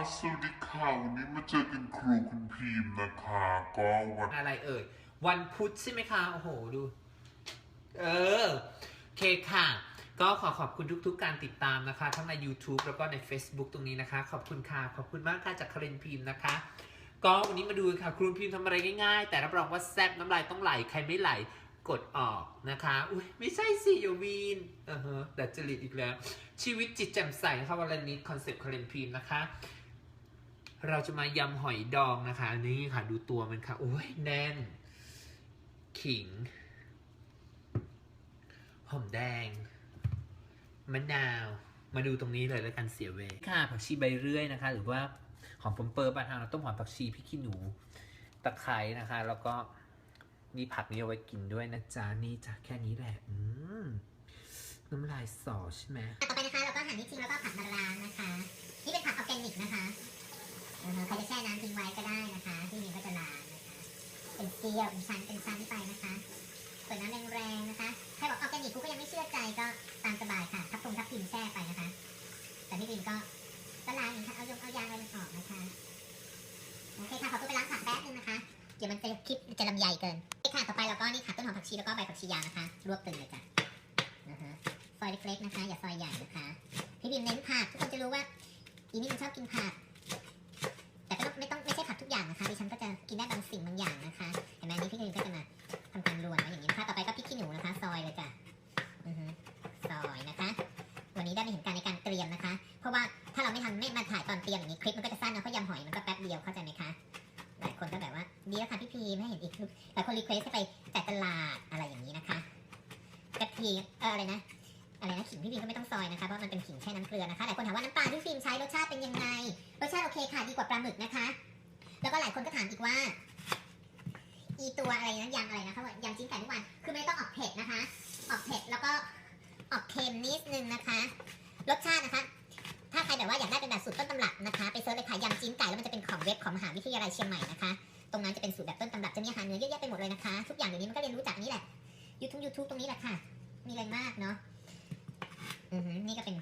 สวัสดีค่ะวันนี้มาเจอกันครูคุณพิมพ์นะคะ ก็วันอะไรเอ่ย วันพุธใช่ไหมคะ โอ้โห ดู เออโอเคค่ะ ก็ขอขอบคุณทุกๆ การติดตามนะคะ ทั้งใน YouTube แล้วก็ใน Facebook ตรงนี้นะคะ ขอบคุณค่ะ ขอบคุณมากค่ะจากคารินพิมพ์นะคะ ก็วันนี้มาดูค่ะ ครูพิมพ์ทำอะไรง่ายๆ แต่รับรองว่าแซ่บน้ำลายต้องไหล ใครไม่ไหล กดออกนะคะ อุ้ยไม่ใช่สิโยวีนเออฮะดัดจริตอีกแล้ว ชีวิตจิตแจ่มใสนะคะวันนี้คอนเซ็ปต์คารินพิมพ์นะคะ เราจะมายำหอยดองนะคะ นี่ค่ะ ดูตัวมันค่ะ โอ้ยแน่น ขิง หอมแดง มะนาว มาดูตรงนี้เลยแล้วกันเสียเวลค่ะผักชีใบเรื่อยนะคะ หรือว่าหอมปมเปอร์บ้านเราต้มหอมผักชีพริกขี้หนูตะไคร้นะคะ แล้วก็นี่ผักนี้เอาไว้กินด้วยนะจ๊ะนี่จ้ะแค่นี้แหละอืมน้ำลายสอใช่ไหมต่อไปนะคะเราก็หั่นนิดทิ้งแล้วก็ผัดมาล้างนะคะ นี่เป็นผักออร์แกนิกนะคะ ใครจะแช่น้ำทิ้งไว้ก็ได้นะคะที่นี่ก็จะล้างนะคะเป็นเกลียวเป็นชั้นเป็นชั้นไปนะคะส่วนน้ำแรงๆนะคะใครบอกออร์แกนิกกูก็ยังไม่เชื่อใจก็ตามสบายค่ะทับทงทับทิมแช่ไปนะคะ แต่พี่บินก็ก็ล้างอย่างค่ะเอายงเอายางอะไรออกนะคะโอเคค่ะขอตัวไปล้างผักแป๊บนึงนะคะเดี๋ยวมันจะคลิปจะลำใหญ่เกินโอเคค่ะต่อไปเราก็นี่ค่ะต้นหอมผักชีแล้วก็ใบผักชียาวนะคะ รวบตึงเลยจ้ะนะฮะซอยเล็กๆนะคะ อย่าซอยใหญ่นะคะ พี่บิมเน้นผักทุกคนจะรู้ว่าอีนี่มันชอบกินผัก นะคะดิฉันก็จะกินได้บางสิ่งบางอย่างนะคะเห็นไหมนี่พี่บิมก็จะมาทำการรวนไว้อย่างนี้นะคะต่อไปก็พริกขี้หนูนะคะ ซอยเลยจ้ะซอยนะคะ วันนี้ได้มาเห็นการในการเตรียมนะคะ เพราะว่าถ้าเราไม่ทำไม่มาถ่ายตอนเตรียมอย่างนี้คลิปมันก็จะสั้นนะเพราะยำหอยมันก็แป๊บเดียวเข้าใจไหมคะหลายคนก็แบบว่าดีแล้วค่ะพี่พีไม่เห็นอีกหลายคนรีเควสให้ไปจ่ายตลาดอะไรอย่างนี้นะคะกระเทียมเอออะไรนะอะไรนะขิงพี่ฟิล์มก็ไม่ต้องซอยนะคะเพราะมันเป็นขิงแช่น้ำเกลือนะคะหลายคนถามว่าน้ำปลาที่ฟิล์มใช้รสชาติเป็นยังไงรสชาติโอเคค่ะดีกว่าปลาหมึกนะคะ แล้วก็หลายคนก็ถามอีกว่า อีตัวอะไรนะยำอะไรนะเขาบอกยำจิ้นไก่ทุกวันคือไม่ต้องออกเผ็ดนะคะ ออกเผ็ดแล้วก็ออกเค็มนิดนึงนะคะ รสชาตินะคะ ถ้าใครแบบว่าอยากได้เป็นแบบสูตรต้นตำรับนะคะ ไปเซิร์ชเลยค่ะยำจิ้นไก่แล้วมันจะเป็นของเว็บของมหาวิทยาลัยเชียงใหม่นะคะ ตรงนั้นจะเป็นสูตรแบบต้นตำรับจะมีอาหารเนื้อเยอะแยะไปหมดเลยนะคะ ทุกอย่างเดี๋ยวนี้มันก็เรียนรู้จากนี้แหละยูทูบยูทูบตรงนี้แหละค่ะ มีอะไรมากเนาะอือหือนี่ก็เป็น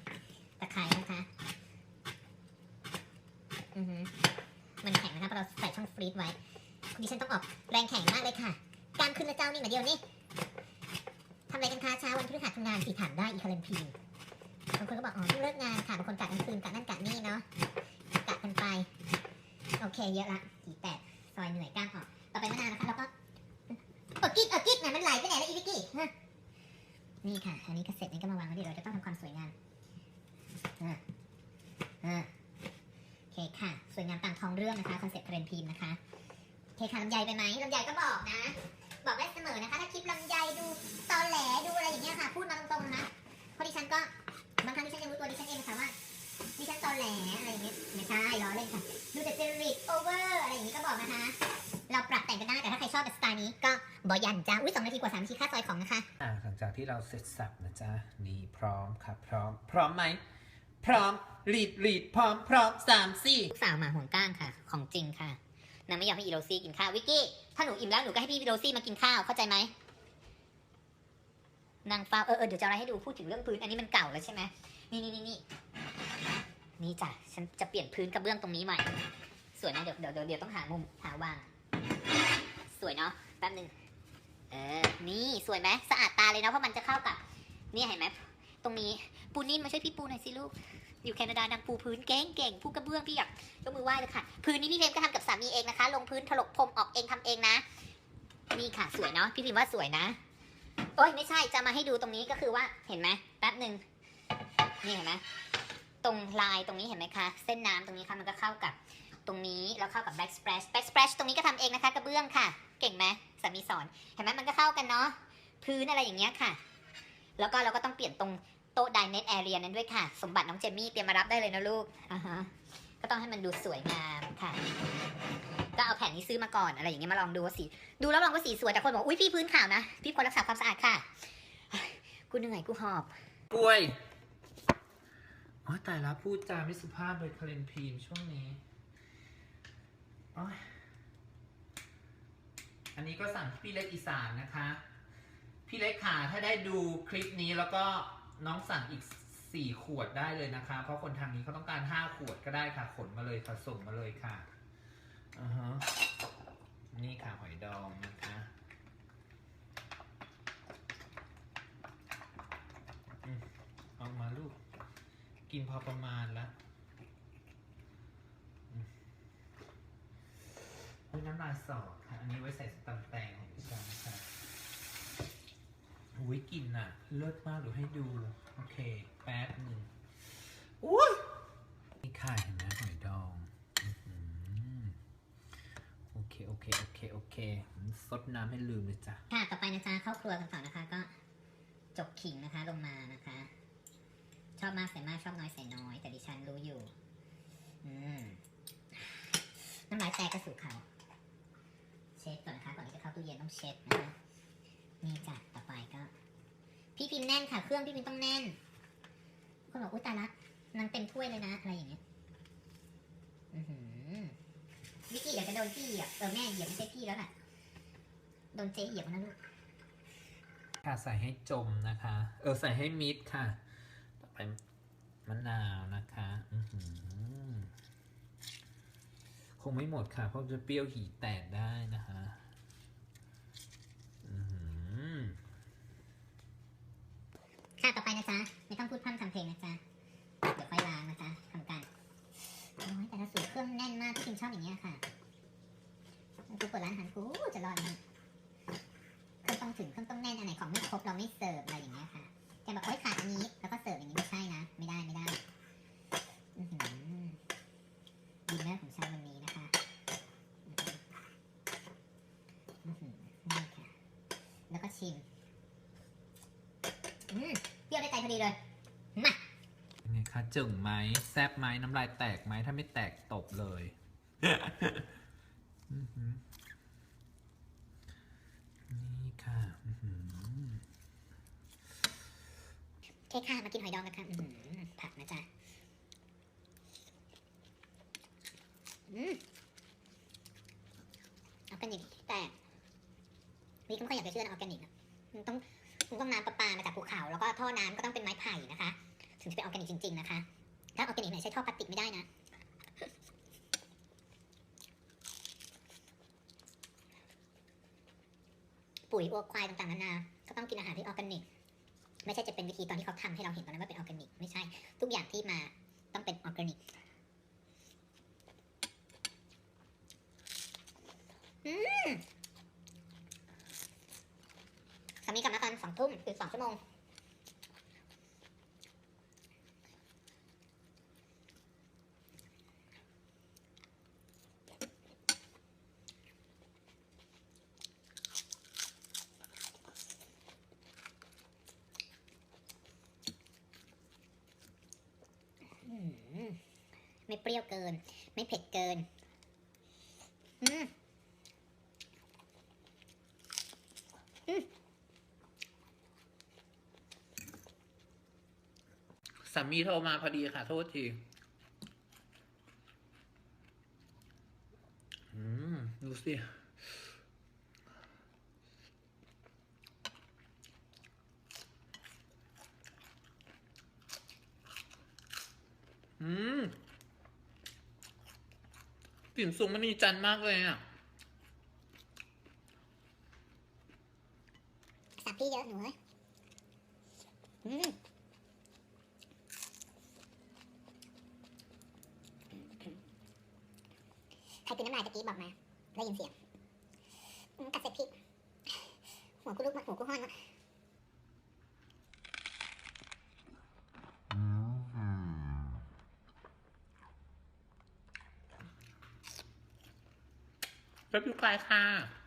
ตะไคร้นะคะ อือหือมันแข็งนะคะเพราะเราใส่ช่องฟรีซไว้ดิฉันต้องออกแรงแข็งมากเลยค่ะ การขึ้นนะเจ้านี่มาเดียวนี่ทำอะไรกันคะเช้าวันพฤหัสทำงานสี่ถามได้อีคาเลนพีนบางคนก็บอกอ๋อเพิ่งเลิกงานค่ะบางคนกะกลางคืนกะนั่นกะนี่เนาะกะกันไป โอเคเยอะละกี่แปดซอยเหนื่อยกล้ามออกต่อไปมะนาวนะคะแล้วก็เออกิ๊กเออกิ๊กเนี่ยมันไหลไปไหนแล้วอีวิกกี้นี่ค่ะอันนี้ก็เสร็จนี่ก็มา รื่องนะคะคอนเซ็ปต์เทรนพีมนะคะเคค่ะลำไยไปไหมลำไยก็บอกนะ บอกได้เสมอนะคะ ถ้าคลิปลำไยดูตอแหลดูอะไรอย่างเงี้ยค่ะ พูดมาตรงๆนะเพราะดิฉันก็บางครั้งดิฉันยังรู้ตัวดิฉันเองค่ะว่าดิฉันตอแหลอะไรอย่างเงี้ยไม่ใช่ล้อเล่นค่ะดูแต่เจริตโอเวอร์อะไรอย่างงี้ก็บอกนะคะ เราปรับแต่งกันได้แต่ถ้าใครชอบแบบสไตล์นี้ก็บอยันจ้าอุ้ยสองนาทีกว่าสามนาทีค่าซอยของนะคะอ่าหลังจากที่เราเสร็จสับนะจ๊ะนี่พร้อมค่ะพร้อม พร้อมไหม พร้อมรีดรีดพร้อมพร้อมสามสี่ลูกสาวหมาห่วงก้างค่ะ ของจริงค่ะนางไม่ยอมให้อีโรซี่กินข้าววิกกี้ถ้าหนูอิ่มแล้วหนูก็ให้พี่โรซี่มากินข้าวเข้าใจไหมนางเฝ้าเออเออเดี๋ยวจะอะไรให้ดูพูดถึงเรื่องพื้น อันนี้มันเก่าแล้วใช่ไหมนี่นี่นี่นี่นี่จ้ะฉันจะเปลี่ยนพื้นกระเบื้องตรงนี้ใหม่ สวยนะเดี๋ยวเดี๋ยวเดี๋ยวต้องหามุมหาวาง สวยเนาะแป๊บนึงเออนี่สวยไหมสะอาดตาเลยเนาะเพราะมันจะเข้ากับนี่เห็นไหม รงนี้ ปูนิ่มมาช่วยพี่ปูหน่อยสิลูก อยู่แคนาดานางปูพื้นเก่งเก่งๆผู้กระเบื้องพี่อยากยกมือไหว้เลยค่ะ พื้นนี้พี่เพมก็ทำกับสามีเองนะคะ ลงพื้นถลกพรมออกเองทำเองนะ นี่ค่ะสวยเนาะ พี่พิมว่าสวยนะ โอ้ยไม่ใช่จะมาให้ดูตรงนี้ก็คือว่าเห็นไหมแป๊บหนึ่งนี่เห็นไหมตรงลายตรงนี้เห็นไหมคะ เส้นน้ำตรงนี้ค่ะมันก็เข้ากับตรงนี้แล้วเข้ากับ back splash back splash ตรงนี้ก็ทำเองนะคะกระเบื้องค่ะ เก่งไหมสามีสอน เห็นไหมมันก็เข้ากันเนาะพื้นอะไรอย่างเงี้ยค่ะ แล้วก็เราก็ต้องเปลี่ยนตรง ต๊ะ Dinette Area นั้นด้วยค่ะ สมบัติน้องเจมี่เตรียมมารับได้เลยนะลูกอ่าฮะก็ต้องให้มันดูสวยงามค่ะ ก็เอาแผ่นนี้ซื้อมาก่อนอะไรอย่างเงี้ยมาลองดูว่าสี ดูแล้วลองว่าสีสวยแต่คนบอกอุ้ยพี่พื้นขาวนะ พี่คนรักษาความสะอาดค่ะ กูเหนื่อยกูหอบกล้วยโอ้ยตายแล้วพูดจาไม่สุภาพเลยคารินพีมช่วงนี้โอ้ยอันนี้ก็สั่งที่พี่เล็กอีสานนะคะ พี่เล็กค่ะถ้าได้ดูคลิปนี้แล้วก็ น้องสั่งอีกสี่ขวดได้เลยนะคะ เพราะคนทางนี้เขาต้องการห้าขวดก็ได้ค่ะ ขนมาเลยค่ะส่งมาเลยค่ะอือฮะนี่ค่ะหอยดองนะคะอืมเอามาลูก กินพอประมาณแล้วอืมเฮ้ยน้ำลายสอดค่ะ อันนี้ไว้ใส่สตำแตงของพี่จันค่ะ อุ้ยกลินอะ เลิศมากเดี๋ยวให้ดู โอเค แป๊บหนึ่งอุ้ยนี่ค่ะเห็นไหมหอยดองอื้อหือโอเค โอเค โอเค โอเคซดน้ำให้ลืมเลยจ้ะ ค่ะ ต่อไปนะจ๊ะเข้าครัวกันต่อนะคะ ก็จกขิงนะคะลงมานะคะ ชอบมากใส่มากชอบน้อยใส่น้อย แต่ดิฉันรู้อยู่ อืมน้ำลายแตกกระสู่เขา เช็ดก่อนนะคะก่อนที่จะเข้าตู้เย็นต้องเช็ดนะคะนี่จ้ะต่อไปก็ พี่พิมพ์แน่นค่ะ เครื่องพี่พิมพ์ต้องแน่น คนบอกอุ้ยตายละนางเต็มถ้วยเลยนะอะไรอย่างเงี้ยอือหือวิกกี้เดี๋ยวจะโดนพี่เหยียบเออแม่เหยียบไม่ใช่พี่แล้วแหละโดนเจ๊เหยียบนะลูกค่ะใส่ให้จมนะคะ เออใส่ให้มิดค่ะ ต่อไปมะนาวนะคะอือหือคงไม่หมดค่ะ เพราะจะเปรี้ยวหีแตกได้นะคะ อือหือ ค่ะต่อไป นะจ๊ะ ไม่ต้องพูดพร่ำทำเพลงนะจ๊ะ เดี๋ยวค่อยล้างนะจ๊ะทำกันโอ้ยแต่ละสูตรเครื่องแน่นมากที่พิมชอบอย่างเงี้ยค่ะกูเปิดร้านอาหารกูจะรอดไหมเครื่องต้องถึงเครื่องต้องแน่นอันไหนของไม่ครบเราไม่เสิร์ฟอะไรอย่างเงี้ยค่ะแต่แบบโอ๊ยขาดอันนี้แล้วก็เสิร์ฟอย่างนี้ไม่ใช่นะ ไม่ได้ไม่ได้ดินเนอร์ของฉันวันนี้นะคะนี่ค่ะ แล้วก็ชิม อืม ยวได้ใจพอดีเลยมาเป็นไงคะจึงไหมแซบไหมน้ำลายแตกไหมถ้าไม่แตกตบเลยอื้อหือนี่ค่ะอื้อหือเคค่ะ มากินหอยดองกันค่ะอืมผักนะจ๊ะอืมออร์แกนิกแต่นี่ก็ไม่ค่อยอยากจะเชื่อนะออร์แกนิกอะมันต้องมัน ต้องน้ำประปามาจากภูเขาแล้วก็ท่อน้ำก็ต้องเป็นไม้ไผ่นะคะ ถึงจะเป็นออร์แกนิกจริง ๆ นะคะ ถ้าออร์แกนิกไหนใช้ท่อพลาสติกไม่ได้นะปุ๋ยวัวควายต่างๆนานาก็ต้องกินอาหารที่ออร์แกนิก ไม่ใช่จะเป็นวิธีตอนที่เขาทำให้เราเห็นตอนนั้นว่าเป็นออร์แกนิก ไม่ใช่ ทุกอย่างที่มาต้องเป็นออร์แกนิกอืมามีกลับมาตอนสองทุ่มคือสองชั่วโมง ไม่เปรี้ยวเกิน ไม่เผ็ดเกิน อืมามีโทรมาพอดีค่ะ โทษทีอืมดูสิอืมกลิ่นสุงมันมีจันทร์มากเลยอะสับพี่เยอะหนูเอ้ยอืม ครกินน้ำลายตะกี้บอกมา ได้ยินเสียงกัดเสร็จพริก หัวกูลุกมาหัวกูห้อนมาแล้วพี่กายค่ะ